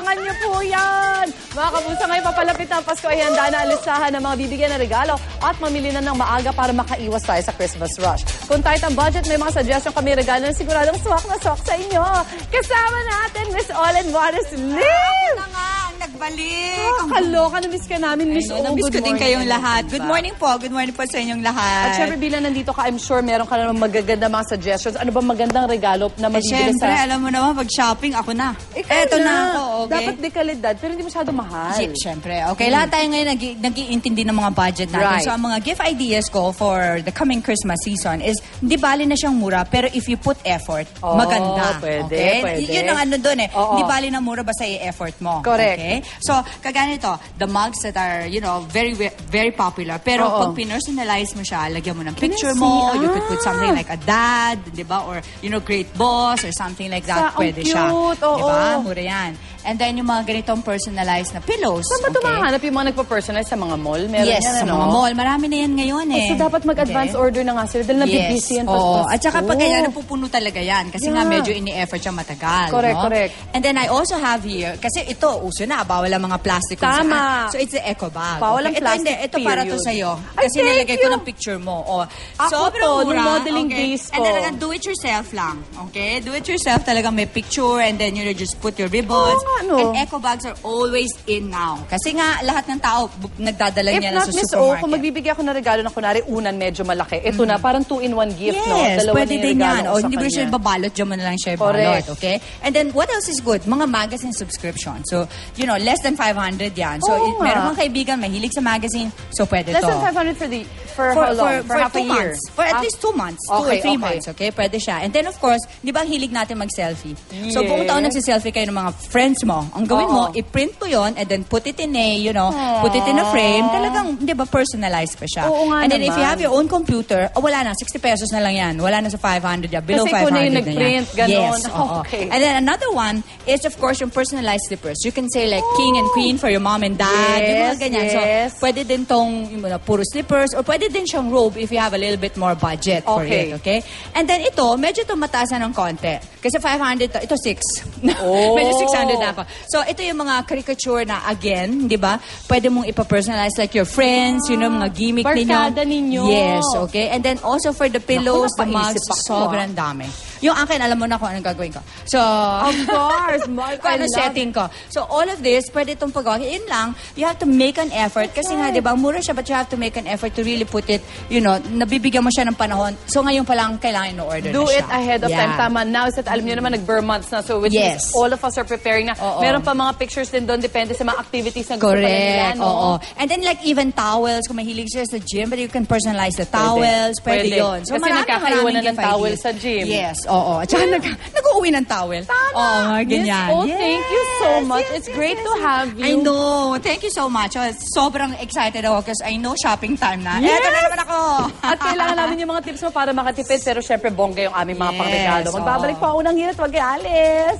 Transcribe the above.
Abangan niyo po yan! Mga kapuso, ngayon papalapit na ang Pasko ay handa na alisahan ng mga bibigyan ng regalo at mamili na ng maaga para makaiwas tayo sa Christmas rush. Kung tight ang budget, may mga suggestion kami regalo na siguradong swak na swak sa inyo. Kasama natin, Miss Olen Juarez Liv! na nga nagbalik. Ah, kaloka, na-miss ka namin, Miss O. namiss ko din kayong lahat. Good morning po. Good morning po sa inyong lahat. At syempre, bilang nandito ka, I'm sure meron ka naman magaganda mga suggestions. Ano ba magandang regalo na Eh, mabibili syempre, sa... alam mo naman, pag shopping, ako na. Ikaw Eto na ako, okay? Dapat dekalidad, pero hindi masyado mahal. Si- Syempre, okay. Lahat tayo ngayon nag nag-iintindi ng mga budget natin. Right. So, ang mga gift ideas ko for the coming Christmas season is, hindi bali na siyang mura, pero if you put effort, Oh, maganda. pwede, okay? pwede. Yun ang ano doon eh. Oo. Hindi bali na mura, basta i-effort mo. Correct. Okay? So, kaganito, the mugs that are, you know, very, ve- very popular. Pero Oo. pag pinersonalize mo siya, lagyan mo ng Can picture mo, you could Ah. put something like a dad, di ba? Or, you know, great boss, or something like that. Sa- pwede siya. cute, oo. Di ba? Mura yan. And then, yung mga ganitong personalized na pillows. Saan ba okay? mahanap yung mga nagpa-personalize sa mga mall? Meron yes, yan, sa ano? mga mall. Marami na yan ngayon Oh, eh. so dapat mag-advance Okay. order na nga sila dahil nabibisi yan Oo. At saka pag ganyan, napupuno talaga yan. Kasi nga Yeah. medyo ini-effort siya matagal. Correct, no? correct. And then I also have here, kasi ito, uso na, bawal ang mga plastic. Tama. saan. So it's the eco bag. Bawal ang okay? plastic, Ito, hindi, ito para to sa'yo. Ay, Kasi thank nilagay ko ng picture mo. Oh, Ako sobrang to, mura. modeling okay? days And ko. then talagang do it yourself lang. Okay? Do it yourself talagang may picture and then you just put your ribbons. Oo nga, no? And eco bags are always in now. Kasi nga, lahat ng tao bu- nagdadala If niya not, na sa Miss O, supermarket. kung magbibigay ako ng regalo na kunwari unan medyo malaki, ito na, parang two-in-one gift, no? Yes, Dalawa pwede na yung din regalo yan. ko O, sa hindi mo kanya. siya babalot, dyan mo na lang siya Correct. ibalot, okay? And then, what else is good? Mga magazine subscription. So, you know, less than 500 yan. So, Oo it, nga. meron kang kaibigan, mahilig sa magazine, so pwede Less to. than 500 for the, for, how long? For, half two a year? months. For at Ah, least two months. two Okay, or three okay. months, okay? Pwede siya. And then, of course, di ba ang hilig natin mag-selfie? So, Yes. buong taon nagsiselfie kayo ng mga friends mo. Ang gawin mo, Oo. i-print mo yon and then put it in a, you know, put it in a frame. Talagang, di ba, personalized pa siya. Oo nga and then, if you naman. have your own computer, oh, wala na, 60 pesos na lang yan. Wala na sa 500 yan. Below Kasi 500 ikaw na yung na nag-print, yan. ganon. Yes, oo. Okay. And then another one is, of course, yung personalized slippers. You can say like king and queen for your mom and dad. yung Yes, mga ganyan. yes. So, pwede din tong yung mga puro slippers or pwede din siyang robe if you have a little bit more budget for Okay. it. Okay? And then ito, medyo ito mataas na ng konti. Kasi 500 to, ito 6. Oh. medyo 600 na ako. So, ito yung mga caricature na, again, di ba? Pwede mong ipapersonalize like your friends, you know, mga gimmick ninyo. Barkada ninyo. Yes, okay? And then also for the pillows, the mugs, napaisip ako, sobrang dami. Yung akin, alam mo na kung anong gagawin ko. So, Of course, Mark, kung I ano love setting ko. So, all of this, pwede itong paggawa. Yun lang, you have to make an effort. Kasi nga, di ba, mura siya, but you have to make an effort to really put it, you know, nabibigyan mo siya ng panahon. So, ngayon pa lang, kailangan no-order Do na siya. it ahead of Yeah. time. Tama. Now is that alam niyo naman nag-burn months na. So which Yes. means all of us are preparing na. Oo. Meron pa mga pictures din doon. Depende sa mga activities na gusto pala nila. Correct. No? Oo. And then like even towels, kung mahilig siya sa gym, but you can personalize the towels. Pwede, yun. Kasi marami, nagkakaiwanan maraming ng gift towel ideas. sa gym. Yes, oo. At saka nag, nag-uwi ng towel. Tama. Oo, mga ganyan. Miss O, thank you so Yes, much. yes, It's yes, great yes, to yes. have you. I know. Thank you so much. Oh, sobrang excited ako because I know shopping time na. Yes! Eto na naman ako. At kailangan namin yung mga tips mo para makatipid. Pero syempre, bongga yung aming mga Yes, pangregalo. Magbabalik po ako ng hirat. Huwag alis.